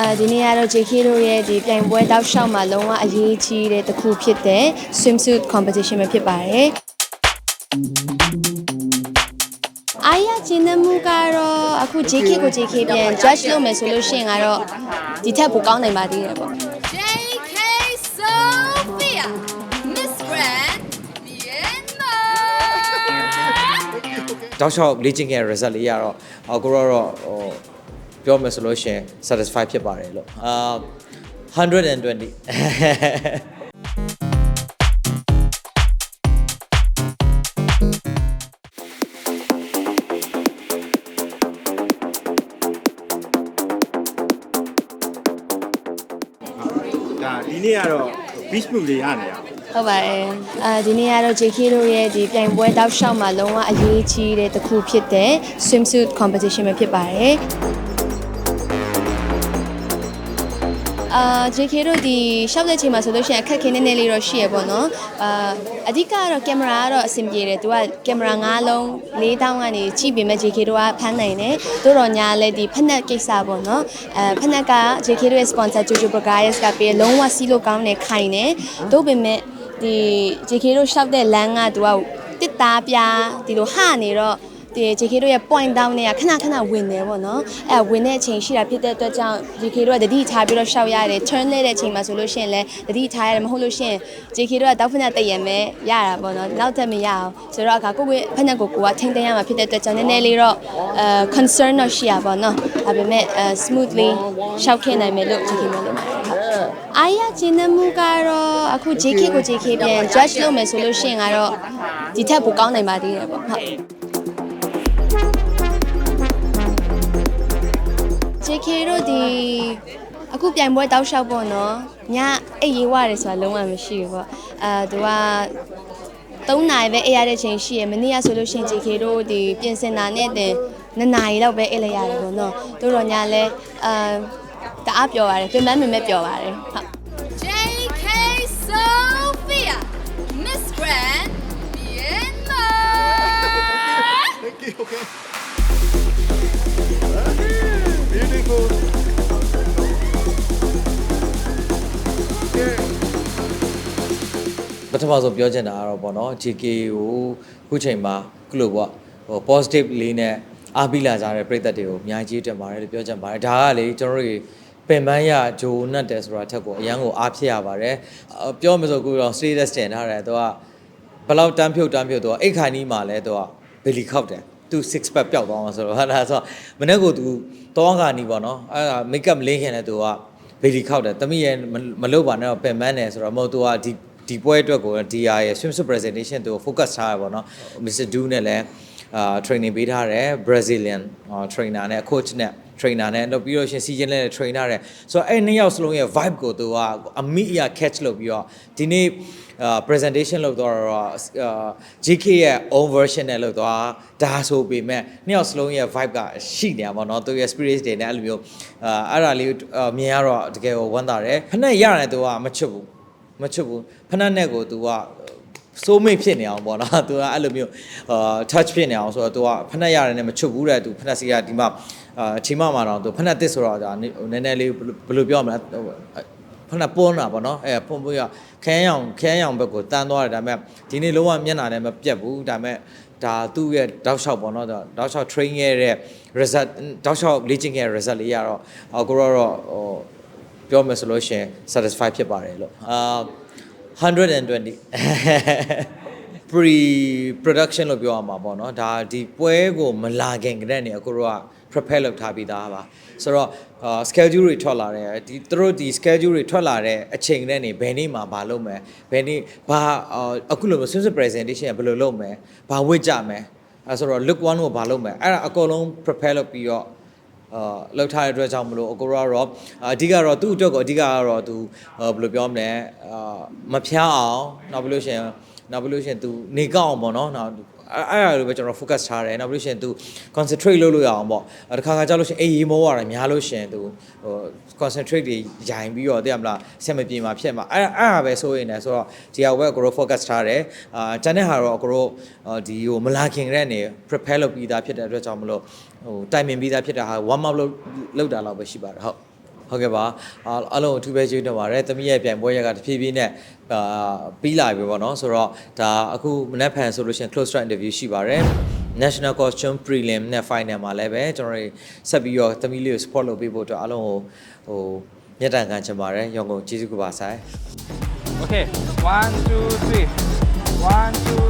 အဲဒီနေ့ကတော့ JK တို့ရဲ့ဒီပြိုင်ပွဲတောက်လျှောက်မှာလုံးဝအရေးကြီးတဲ့တစ်ခုဖြစ်တဲ့ swimsuit competition ပဲဖြစ်ပါတယ်အားရကျင်းနှမှုကတော့အခု JK ကို JK ပြန် judge လုပ်မယ်ဆိုလို့ရှိရင်ကတော့ဒီထက်ပိုကောင်းနိုင်ပါသေးတယ်ပေါ့ JK Sophia Miss Grand Myanmar တောက်လျှောက်လေ့ကျင့်ခဲ့တဲ့ result လေးရတော့အကိုရောတော့ဟို ပြောမယ်ဆိုလို့ရှိရင် satisfy ဖြစ်ပါတယ်လို့အာ120ဒါဒီနေ့ကတော့ beach view တွေရနေရဟုတ်ပါတယ်အဲဒီနေ့ကတော့ JK တို့ရဲ့ဒီပြိုင်ပွဲတောက်လျှောက်မှာလုံးဝအရေးကြီးတဲ့တစ်ခုဖြစ်တဲ့ swimsuit competition ပဲဖြစ်ပါတယ် အာ JK တို့ဒီရှောက်တဲ့ချိန်မှာဆိုလို့ရှိရင်အခက်ခဲနည်းနည်းလေးတော့ရှိရပေါ့နော်အာအဓိကကတော့ကင်မရာကတော့အဆင်ပြေတယ်သူကကင်မရာ၅လုံး၄တောင်းကနေကြည့်ပေမဲ့ JK တို့ကဖမ်းနိုင်တယ်တို့တော့ညာလည်းဒီဖက်နက်ကိစ္စပေါ့နော်အဲဖက်နက်က JK တို့ရဲ့ sponsor Jojo Burgers ကပေးလုံးဝစီးလို့ကောင်းတယ်ခိုင်တယ်တို့ပေမဲ့ဒီ JK တို့ရှောက်တဲ့လမ်းကသူကတစ်သားပြားဒီလိုဟနေတော့ ဒီ JK တို့ရဲ့ point down တွေကခဏခဏဝင်နေပေါ့နော်အဲဝင်တဲ့အချိန်ရှိတာဖြစ်တဲ့အတွက်ကြောင့် JK တို့ကတတိထားပြီးတော့ရှောက်ရတယ် turn လဲတဲ့အချိန်မှာဆိုလို့ရှိရင်လည်းတတိထားရတယ်မဟုတ်လို့ရှိရင် JK တို့ကတောက်ဖက်နဲ့တည့်ရမယ်ရတာပေါ့နော်နောက်ထပ်မရအောင်ဆိုတော့အခါကိုကိုဖက်နဲ့ကိုကိုကထိမ့်သိမ်းရမှာဖြစ်တဲ့အတွက်ကြောင့်နည်းနည်းလေးတော့အဲ concern တော့ရှိရပါတော့ဒါပေမဲ့အဲ smoothly ရှောက်ခဲ့နိုင်မယ်လို့ JK မျိုးလို့ပါတယ်ဟုတ်အားရကျင်းနှမှုကတော့အခု JK ကို JK ပြန် judge လုပ်မယ်ဆိုလို့ရှိရင်ကတော့ဒီထက်ပိုကောင်းနိုင်ပါသေးတယ်ပေါ့ဟုတ် JK တို့ဒီအခုပြိုင်ပွဲတောက်လျှောက်ပေါ့နော်ညအိပ်ရေးဝရတယ်ဆိုတာလုံးဝမရှိဘူးပေါ့အဲသူက3နာရီပဲအိပ်ရတဲ့ချိန်ရှိရယ်မနေ့ကဆိုလို့ရှိရင် JK တို့ဒီပြင်ဆင်တာနဲ့တင်2နာရီလောက်ပဲအိပ်လိုက်ရတယ်ပေါ့နော်တို့တော့ညလဲအဲတအားပျော်ပါတယ်ပြင်ပန်းမင်မဲ့ပျော်ပါတယ်ဟုတ် ပထမဆုံးပြောချင်တာကတော့ပေါ့နော် JK ကိုခုချိန်မှာခုလိုပေါ့ဟို positive လေးနဲ့အားပေးလာကြတဲ့ပြည်သက်တွေကိုအများကြီးတင်ပါတယ်လို့ပြောချင်ပါတယ်ဒါကလေကျွန်တော်တို့တွေပင်ပန်းရဂျိုနတ်တယ်ဆိုတာထက်ကိုအရန်ကိုအားဖြစ်ရပါတယ်အော်ပြောမဆိုကိုတော့ status တင်ထားတယ်သူကဘယ်လောက်တန်းဖြုတ်တန်းဖြုတ်တော့အိတ်ခိုင်နီးမှာလဲသူကဘယ်လီခောက်တယ်သူ six pack ပျောက်သွားမှာဆိုတော့ဟာဒါဆိုမနေ့ကသူတောင်းခါနီးပေါ့နော်အဲ့ဒါ make up လင်းခင်လဲသူကဘယ်လီခောက်တယ်တမိရဲ့မလုပ်ပါနဲ့တော့ပင်ပန်းတယ်ဆိုတော့မဟုတ်သူကဒီ ဒီပွဲအတွက်ကို DR ရဲ့ swimsuit presentation သူ focus ထားရပါတော့ Mr. Do နဲ့လည်းအာ training ပေးထားတယ် Brazilian trainer နဲ့ coach နဲ့ trainer နဲ့တော့ပြီးတော့ရှင်စီချင်းလည်း trainer တယ်ဆိုတော့အဲ့နှစ်ယောက်စလုံးရဲ့ vibe ကိုသူကအမိအရာ catch လုပ်ပြီးတော့ဒီနေ့အာ presentation လုပ်တော့အာ GK ရဲ့ own version နဲ့လုပ်တော့ဒါဆိုပေမဲ့နှစ်ယောက်စလုံးရဲ့ vibe ကရှိနေတာပေါ့နော်သူရဲ့ spirit တွေနဲ့အဲ့လိုမျိုးအာအဲ့ဒါလေးအာမြင်ရတော့တကယ်ဝမ်းသာတယ်ဖက်နဲ့ရတယ်သူကမချစ်ဘူး မချစ်ဘူးဖနက်နဲ့ကို तू ကစိုးမိတ်ဖြစ်နေအောင်ပေါ့နော် तू ကအဲ့လိုမျိုးအာ touch ဖြစ်နေအောင်ဆိုတော့ तू ကဖနက်ရတယ်နဲ့မချစ်ဘူးတဲ့ तू ဖနက်စီကဒီမှာအာချိန်မမှာတော့ तू ဖနက်တစ်ဆိုတော့ဒါနည်းနည်းလေးဘယ်လိုပြောမလဲဖနက်ပွန်းတာပေါ့နော်အဲပွန်းပွန်းရခန်းရောင်ခန်းရောင်ဘက်ကိုတန်းသွားတယ်ဒါပေမဲ့ဒီနေ့လုံးဝမျက်နှာနဲ့မပြတ်ဘူးဒါပေမဲ့ဒါသူ့ရဲ့တောက်လျှောက်ပေါ့နော်တောက်လျှောက် train ရဲ့ result တောက်လျှောက်လေ့ကျင့်ခဲ့တဲ့ result လေးရတော့ကိုရောတော့ဟို ပြောမယ်ဆိုလို့ရှိရင် satisfy ဖြစ်ပါတယ်လို့အာ120 pre production လို့ပြောရမှာပေါ့နော်ဒါဒီပွဲကိုမလာခင်ကတည်းကနေအခုတော့ prepare လုပ်ထားပြီးသားပါဆိုတော့အာ schedule တွေထွက်လာတယ်ဒီသူတို့ဒီ schedule တွေထွက်လာတဲ့အချိန်ကတည်းကနေဘယ်နေ့မှာမလုပ်မယ်ဘယ်နေ့ဘာအာအခုလိုမျိုး swim presentation ကဘယ်လိုလုပ်မယ်ဘာဝတ်ကြမယ်အဲဆိုတော့ look one ကိုဘာလုပ်မယ်အဲ့ဒါအကုန်လုံး prepare လုပ်ပြီးတော့ အာလောက်ထားတဲ့အတွက်ကြောင့်မလို့အကိုရောကတော့အဓိကတော့သူ့အတွက်ကိုအဓိကကတော့သူဘယ်လိုပြောမလဲအာမဖျားအောင်နောက်ပြီးလို့ရှိရင်နောက်ပြီးလို့ရှိရင်သူနေကောက်အောင်ပေါ့နော်နောက် အဲ့အဲ့ဒါလိုပဲကျွန်တော် focus ထားတယ်နောက်ပြီးလို့ရှိရင် तू concentrate လုပ်လို့ရအောင်ပေါ့တခါခါကြာလို့ရှိရင်အေးရေးမောရတယ်များလို့ရှိရင် तू ဟို concentrate တွေဂျိုင်ပြီးတော့သိရမလားဆက်မပြေမှာဖြစ်မှာအဲ့အဲ့ဒါပဲဆိုရင်လည်းဆိုတော့ဒီဟာဘက်ကိုရော focus ထားတယ်အာတန်တဲ့ဟာတော့အကိုရောဒီဟိုမလာခင်ကတည်းကနေ prepare လုပ်ပြီးသားဖြစ်တဲ့အတွက်ကြောင့်မလို့ဟိုတိုင်ပင်ပြီးသားဖြစ်တာဟာ warm up လုပ်လုပ်တာလောက်ပဲရှိပါတယ်ဟုတ် ဟုတ်ကဲ့ပါအားအားလုံးအထူးပဲကျေးဇူးတင်ပါတယ်သမီးရဲ့ပြိုင်ပွဲရက်ကတဖြည်းဖြည်းနဲ့အာပြီးလာပြီပေါ့နော်ဆိုတော့ဒါအခုမနက်ဖြန်ဆိုလို့ရှိရင် close track interview ရှိပါတယ် national costume prelim နဲ့ final မှာလည်းပဲကျွန်တော်တို့ဆက်ပြီးတော့သမီးလေးကို support လုပ်ပေးဖို့အတွက်အားလုံးကိုဟိုမြတ်တန်ခံချင်ပါတယ်ရောင်းကုန်ကျေးဇူးကပါဆိုင် Okay, one, two, three. One, two, three. Good.